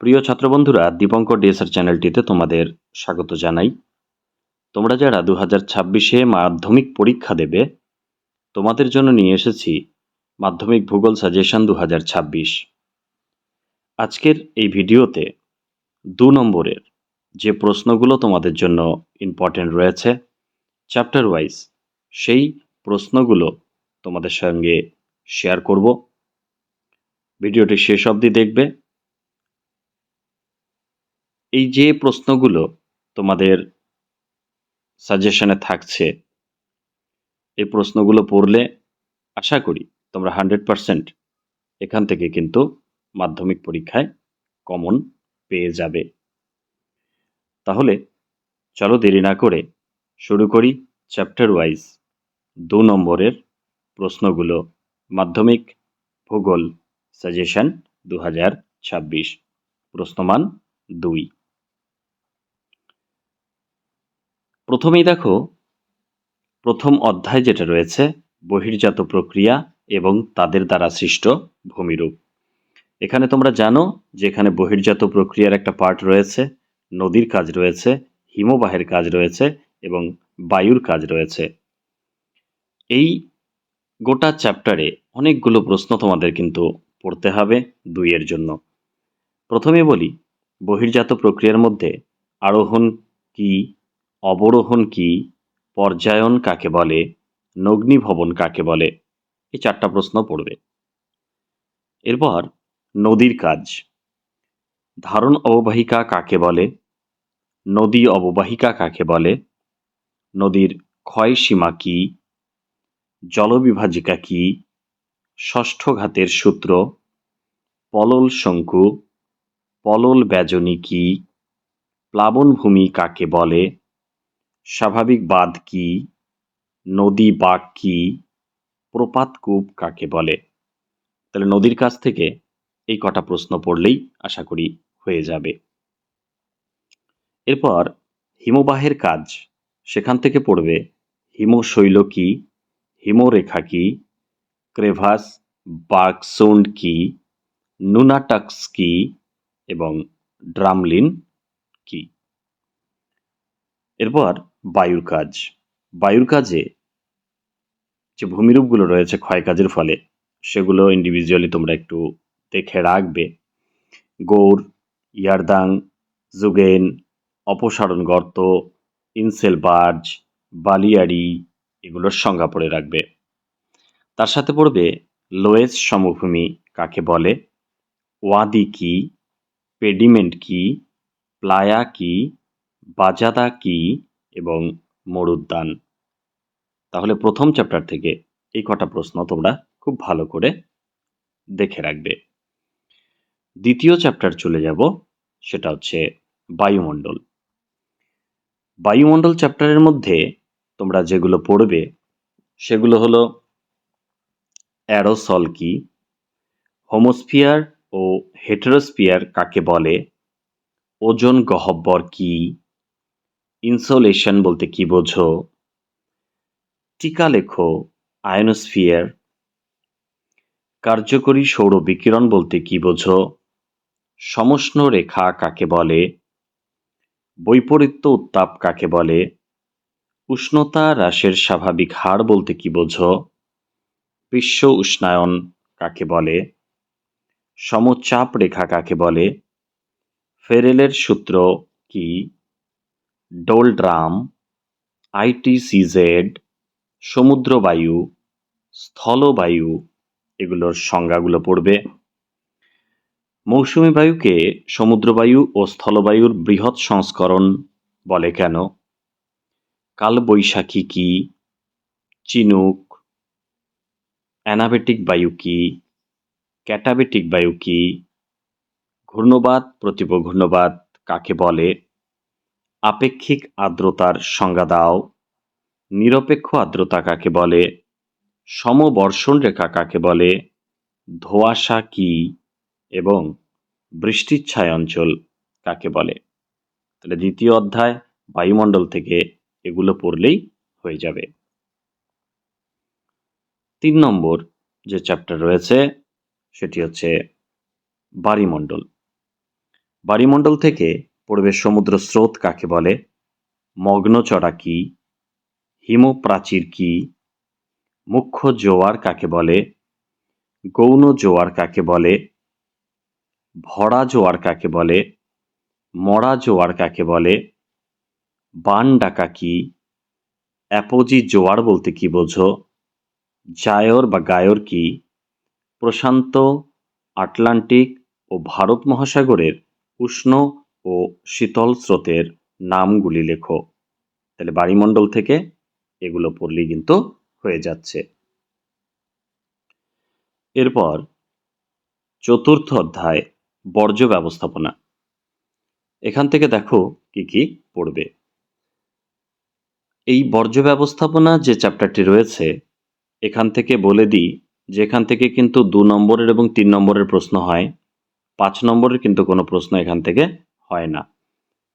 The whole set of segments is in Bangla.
প্রিয় ছাত্রবন্ধুরা, দীপঙ্কর ডিএসআর চ্যানেলটিতে তোমাদের স্বাগত জানাই। তোমরা যারা দু হাজার ছাব্বিশে মাধ্যমিক পরীক্ষা দেবে, তোমাদের জন্য নিয়ে এসেছি মাধ্যমিক ভূগোল সাজেশন দু হাজার ছাব্বিশ। আজকের এই ভিডিওতে দু নম্বরের যে প্রশ্নগুলো তোমাদের জন্য ইম্পর্টেন্ট রয়েছে চ্যাপ্টার ওয়াইজ সেই প্রশ্নগুলো তোমাদের সঙ্গে শেয়ার করব। ভিডিওটি শেষ অবধি দেখবে এই যে প্রশ্নগুলো তোমাদের সাজেশনে থাকছে, এই প্রশ্নগুলো পড়লে আশা করি তোমরা হান্ড্রেড পারসেন্ট এখান থেকে কিন্তু মাধ্যমিক পরীক্ষায় কমন পেয়ে যাবে। তাহলে চলো দেরি না করে শুরু করি চ্যাপ্টার ওয়াইজ দু নম্বরের প্রশ্নগুলো, মাধ্যমিক ভূগোল সাজেশন দু হাজার ছাব্বিশ, প্রশ্নমান দুই। প্রথমেই দেখো, প্রথম অধ্যায় যেটা রয়েছে, বহির্জাত প্রক্রিয়া এবং তাদের দ্বারা সৃষ্ট ভূমিরূপ। এখানে তোমরা জানো যে এখানে বহির্জাত প্রক্রিয়ার একটা পার্ট রয়েছে, নদীর কাজ রয়েছে, হিমবাহের কাজ রয়েছে এবং বায়ুর কাজ রয়েছে। এই গোটা চ্যাপ্টারে অনেকগুলো প্রশ্ন তোমাদের কিন্তু পড়তে হবে দুইয়ের জন্য। প্রথমে বলি, বহির্জাত প্রক্রিয়ার মধ্যে আরোহণ কি অবরোহণ কি? পর্যায়ন কাকে বলে? নগ্নিভবন কাকে বলে? এই চারটা প্রশ্ন পড়বে। এরপর নদীর কাজ। ধারণ অববাহিকা কাকে বলে? নদী অববাহিকা কাকে বলে? নদীর ক্ষয় সীমা কি? জলবিভাজিকা কি? ষষ্ঠ ঘাতের সূত্র। পলল শঙ্কু। পলল ব্যজনী কি? প্লাবনভূমি কাকে বলে? স্বাভাবিক বাঁধ কি? নদী বাঁক কি? প্রপাতকূপ কাকে বলে? তাহলে নদীর কাছ থেকে এই কটা প্রশ্ন পড়লেই আশা করি হয়ে যাবে। এরপর হিমবাহের কাজ। সেখান থেকে পড়বে হিমশৈল কি? হিমরেখা কি? ক্রেভাস বার্কসুন্ড কি? নুনাটাক্স কি? এবং ড্রামলিন কি? এরপর বায়ুর কাজ। বায়ুর কাজে যে ভূমিরূপগুলো রয়েছে ক্ষয় কাজের ফলে, সেগুলো ইন্ডিভিজুয়ালি তোমরা একটু দেখে রাখবে। গৌর, ইয়ারদাং জুগেন অপসারণ গর্ত, ইনসেল বার্জ, বালিয়াড়ি এগুলোর সংজ্ঞা পড়ে রাখবে। তার সাথে পড়বে লোয়েস সমভূমি কাকে বলে? ওয়াদি কি? পেডিমেন্ট কি? প্লায়া কি? বাজাদা কি? এবং মরুদ্যান। তাহলে প্রথম চ্যাপ্টার থেকে এই কটা প্রশ্ন তোমরা খুব ভালো করে দেখে রাখবে। দ্বিতীয় চ্যাপ্টার চলে যাব, সেটা হচ্ছে বায়ুমণ্ডল। বায়ুমণ্ডল চ্যাপ্টারের মধ্যে তোমরা যেগুলো পড়বে, সেগুলো হলো অ্যারোসল কি, হোমোস্ফিয়ার ও হেটেরোস্ফিয়ার কাকে বলে, ওজন গহব্বর কি ইনসোলেশন বলতে কি বোঝো? টিকা লেখো আয়নোস্ফিয়ার কার্যকরী সৌর বিকিরণ বলতে কি বোঝো? সমষ্ণ রেখা কাকে বলে? বৈপরীত্য উত্তাপ কাকে বলে? উষ্ণতা হ্রাসের স্বাভাবিক হার বলতে কি বোঝো? বিশ্ব উষ্ণায়ন কাকে বলে? সমচাপ রেখা কাকে বলে? ফেরেলের সূত্র কি? ডোলড্রাম, আইটিসিজেড, সমুদ্রবায়ু, স্থলবায়ু, এগুলোর সংজ্ঞাগুলো পড়বে। মৌসুমী বায়ুকে সমুদ্রবায়ু ও স্থলবায়ুর বৃহৎ সংস্করণ বলে কেন? কালবৈশাখী কি? চিনুক? অ্যানাবেটিক বায়ু কি? ক্যাটাবেটিক বায়ু কি? ঘূর্ণবাদ প্রতিপ ঘূর্ণবাদ কাকে বলে? আপেক্ষিক আর্দ্রতার সংজ্ঞা দাও। নিরপেক্ষ আর্দ্রতা কাকে বলে? সমবর্ষণ রেখা কাকে বলে? ধোঁয়াশা কি? এবং বৃষ্টিচ্ছায় অঞ্চল কাকে বলে? তাহলে দ্বিতীয় অধ্যায় বায়ুমণ্ডল থেকে এগুলো পড়লেই হয়ে যাবে। তিন নম্বর যে চ্যাপ্টার রয়েছে, সেটি হচ্ছে বাড়িমণ্ডল বাড়িমণ্ডল থেকে পড়বে সমুদ্র স্রোত কাকে বলে? মগ্নচড়া কি? হিমপ্রাচীর কি? মুখ্য জোয়ার কাকে বলে? গৌণ জোয়ার কাকে বলে? ভরা জোয়ার কাকে বলে? মরা জোয়ার কাকে বলে? বান ডাকা কি? অ্যাপোজি জোয়ার বলতে কি বোঝো? জায়র বা গায়র কি? প্রশান্ত, আটলান্টিক ও ভারত মহাসাগরের উষ্ণ ও শীতল স্রোতের নামগুলি লেখো। তাহলে বাড়িমণ্ডল থেকে এগুলো পড়লেই কিন্তু হয়ে যাচ্ছে। এরপর চতুর্থ অধ্যায়, বর্জ্য ব্যবস্থাপনা। এখান থেকে দেখো কি কি পড়বে। এই বর্জ্য ব্যবস্থাপনা যে চ্যাপ্টারটি রয়েছে, এখান থেকে বলে দিই যে এখান থেকে কিন্তু দু নম্বরের এবং তিন নম্বরের প্রশ্ন হয়, পাঁচ নম্বরের কিন্তু কোনো প্রশ্ন এখান থেকে হয় না।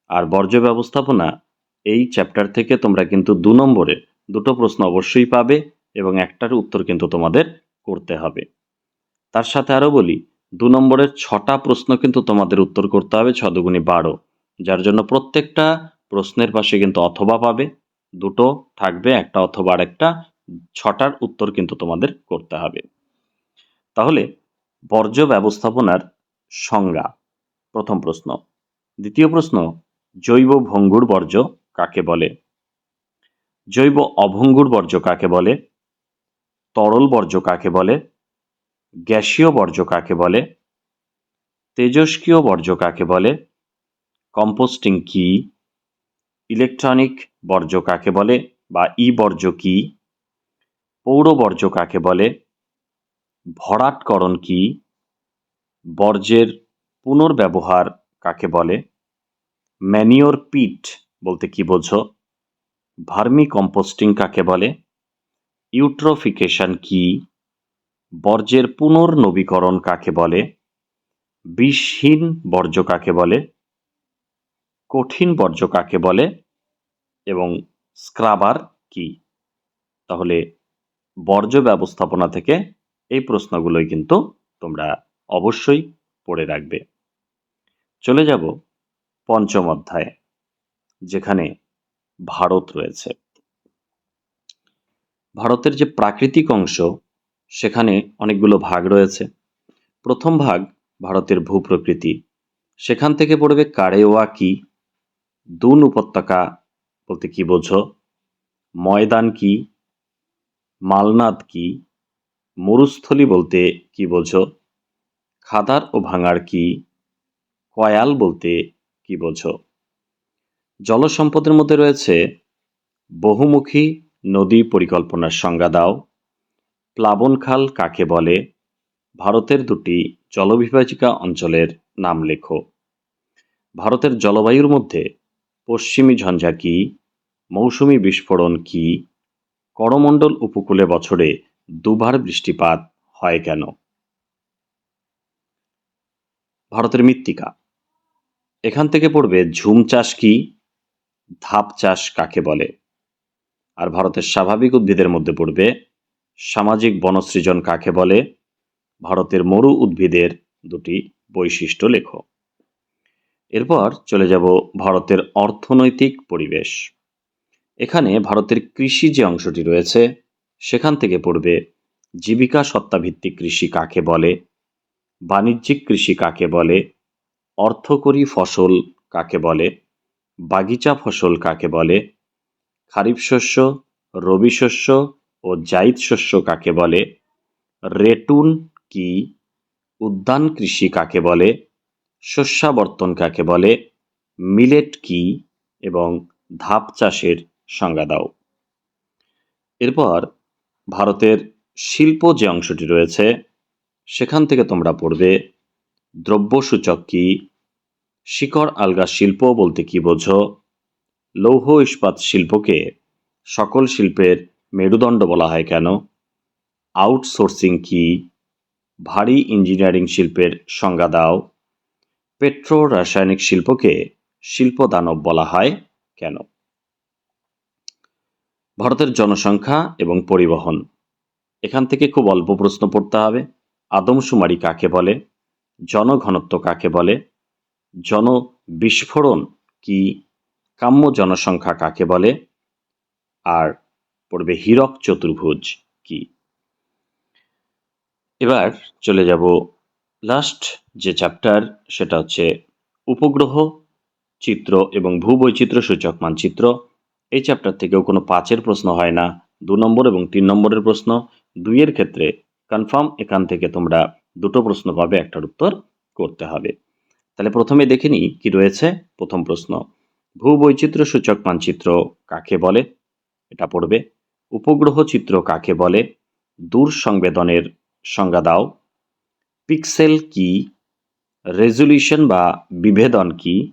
আর বর্জ্য ব্যবস্থাপনা এই চ্যাপ্টার থেকে তোমরা কিন্তু দু নম্বরে দুটো প্রশ্ন অবশ্যই পাবে এবং একটার উত্তর কিন্তু তোমাদের করতে হবে। তার সাথে আরও বলি, দু নম্বরের ছটা প্রশ্ন কিন্তু তোমাদের উত্তর করতে হবে ছ দুগুণি বারো, যার জন্য প্রত্যেকটা প্রশ্নের পাশে কিন্তু অথবা পাবে, দুটো থাকবে, একটা অথবা আরেকটা, ছটার উত্তর কিন্তু তোমাদের করতে হবে। তাহলে বর্জ্য ব্যবস্থাপনার সংজ্ঞা, প্রথম প্রশ্ন। দ্বিতীয় প্রশ্ন, জৈব ভঙ্গুর বর্জ্য কাকে বলে? জৈব অভঙ্গুর বর্জ্য কাকে বলে? তরল বর্জ্য কাকে বলে? গ্যাসীয় বর্জ্য কাকে বলে? তেজস্ক্রিয় বর্জ্য কাকে বলে? কম্পোস্টিং কি? ইলেকট্রনিক বর্জ্য কাকে বলে বা ই বর্জ্য কি? পৌর বর্জ্য কাকে বলে? ভরাটকরণ কি? বর্জ্যের পুনর্ব্যবহার কাকে বলে? ম্যানিওর পিট বলতে কি বোঝো? ভার্মি কম্পোস্টিং কাকে বলে? ইউট্রোফিকেশন কি? বর্জ্যের পুনর্নবীকরণ কাকে বলে? বিষহীন বর্জ্য কাকে বলে? কঠিন বর্জ্য কাকে বলে? এবং স্ক্রাবার কি? তাহলে বর্জ্য ব্যবস্থাপনা থেকে এই প্রশ্নগুলোই কিন্তু তোমরা অবশ্যই পড়ে রাখবে। চলে যাব পঞ্চম অধ্যায়ে, যেখানে ভারত রয়েছে। ভারতের যে প্রাকৃতিক অংশ, সেখানে অনেকগুলো ভাগ রয়েছে। প্রথম ভাগ ভারতের ভূপ্রকৃতি। সেখান থেকে পড়বে কারেওয়া কি, দুন উপত্যকা বলতে কি বোঝো, ময়দান কি, মালনাদ কি, মরুস্থলী বলতে কি বোঝো, খাদার ও ভাঙার কি কয়াল বলতে কি বোঝো? জলসম্পদের মধ্যে রয়েছে বহুমুখী নদী পরিকল্পনার সংজ্ঞা দাও। প্লাবন খাল কাকে বলে? ভারতের দুটি জলবিভাজিকা অঞ্চলের নাম লেখো। ভারতের জলবায়ুর মধ্যে পশ্চিমী ঝঞ্ঝা কি? মৌসুমি বিস্ফোরণ কি? করমণ্ডল উপকূলে বছরে দুবার বৃষ্টিপাত হয় কেন? ভারতের মৃত্তিকা এখান থেকে পড়বে, ঝুম চাষ কি? ধাপ চাষ কাকে বলে? আর ভারতের স্বাভাবিক উদ্ভিদের মধ্যে পড়বে, সামাজিক বনসৃজন কাকে বলে? ভারতের মরু উদ্ভিদের দুটি বৈশিষ্ট্য লেখো। এরপর চলে যাব ভারতের অর্থনৈতিক পরিবেশ। এখানে ভারতের কৃষি যে অংশটি রয়েছে, সেখান থেকে পড়বে, জীবিকা সত্তাভিত্তিক কৃষি কাকে বলে? বাণিজ্যিক কৃষি কাকে বলে? অর্থকরী ফসল কাকে বলে? বাগিচা ফসল কাকে বলে? খারিফ শস্য, রবি শস্য ও জাইদ শস্য কাকে বলে? রেটুন কি? উদ্যান কৃষি কাকে বলে? শস্যাবর্তন কাকে বলে? মিলেট কি? এবং ধাপ চাষের সংজ্ঞা দাও। এরপর ভারতের শিল্প যে অংশটি রয়েছে, সেখান থেকে তোমরা পড়বে দ্রব্যসূচক কি? শিকড় আলগা শিল্প বলতে কি বোঝো? লৌহ ইস্পাত শিল্পকে সকল শিল্পের মেরুদণ্ড বলা হয় কেন? আউটসোর্সিং কি? ভারী ইঞ্জিনিয়ারিং শিল্পের সংজ্ঞা দাও। পেট্রো রাসায়নিক শিল্পকে শিল্প দানব বলা হয় কেন? ভারতের জনসংখ্যা এবং পরিবহন। এখান থেকে খুব অল্প প্রশ্ন পড়তে হবে। আদমশুমারি কাকে বলে? জনঘনত্ব কাকে বলে? জনবিস্ফোরণ কি কাম্য জনসংখ্যা কাকে বলে? আর পড়বে হীরক চতুর্ভুজ কি? এবার চলে যাব লাস্ট যে চ্যাপ্টার সেটা হচ্ছে উপগ্রহ, চিত্র এবং ভূবৈচিত্র্য সূচক মানচিত্র। এই চ্যাপ্টার থেকেও কোনো পাঁচের প্রশ্ন হয় না, দু নম্বর এবং তিন নম্বরের প্রশ্ন। দুইয়ের ক্ষেত্রে কনফার্ম এখান থেকে তোমরা দুটো প্রশ্ন পাবে, একটার উত্তর করতে হবে। তাহলে প্রথমে দেখে নিই কি রয়েছে। প্রথম প্রশ্ন, ভূবৈচিত্র্য সূচক মানচিত্র কাকে বলে? এটা পড়বে। উপগ্রহ চিত্র কাকে বলে? দূর সংবেদনের সংজ্ঞা দাও। পিক্সেল কি? রেজুলিউশন বা বিভেদন কি?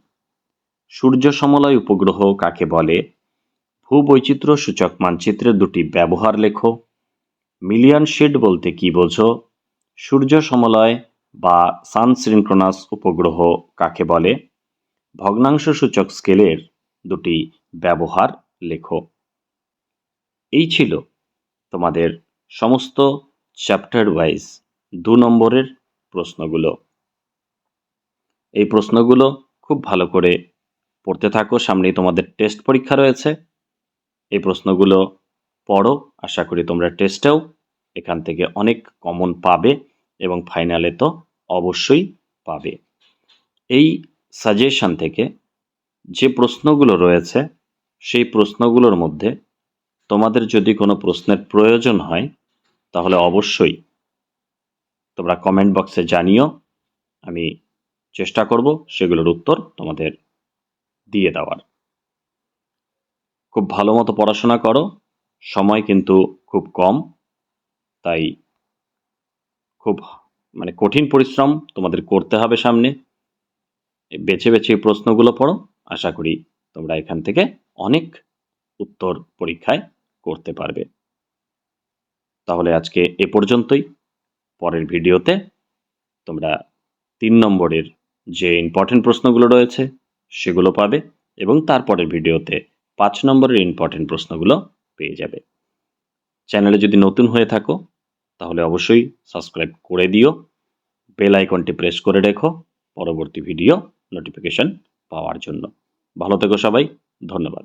সূর্য সমলয় উপগ্রহ কাকে বলে? ভূবৈচিত্র্য সূচক মানচিত্রের দুটি ব্যবহার লেখো। মিলিয়ন শিট বলতে কি বোঝো? সূর্য সমলয় বা সান সিনক্রোনাস উপগ্রহ কাকে বলে? ভগ্নাংশ সূচক স্কেলের দুটি ব্যবহার লেখো। এই ছিল তোমাদের সমস্ত চ্যাপ্টার ওয়াইজ দু নম্বরের প্রশ্নগুলো। এই প্রশ্নগুলো খুব ভালো করে পড়তে থাকো, সামনেই তোমাদের টেস্ট পরীক্ষা রয়েছে। এই প্রশ্নগুলো পড়ো, আশা করি তোমরা টেস্টেও এখান থেকে অনেক কমন পাবে এবং ফাইনালে তো অবশ্যই পাবে। এই সাজেশন থেকে যে প্রশ্নগুলো রয়েছে, সেই প্রশ্নগুলোর মধ্যে তোমাদের যদি কোনো প্রশ্নের প্রয়োজন হয়, তাহলে অবশ্যই তোমরা কমেন্ট বক্সে জানিও, আমি চেষ্টা করব সেগুলোর উত্তর তোমাদের দিয়ে দেওয়ার। খুব ভালো মতো পড়াশোনা করো, সময় কিন্তু খুব কম। তাই খুব মানে কঠিন পরিশ্রম তোমাদের করতে হবে সামনে। বেছে বেছে প্রশ্নগুলো পড়ো। আশা করি তোমরা এখান থেকে অনেক উত্তর পরীক্ষায় করতে পারবে। তাহলে আজকে এ পর্যন্তই। পরের ভিডিওতে তোমরা তিন নম্বরের যে ইম্পর্টেন্ট প্রশ্নগুলো রয়েছে সেগুলো পাবে এবং তারপরের ভিডিওতে পাঁচ নম্বরের ইম্পর্টেন্ট প্রশ্নগুলো পেয়ে যাবে। চ্যানেলে যদি নতুন হয়ে থাকো তাহলে অবশ্যই সাবস্ক্রাইব করে দিও। বেল আইকনটি প্রেস করে রেখো পরবর্তী ভিডিও নোটিফিকেশন পাওয়ার জন্য। ভালো থেকো সবাই, ধন্যবাদ।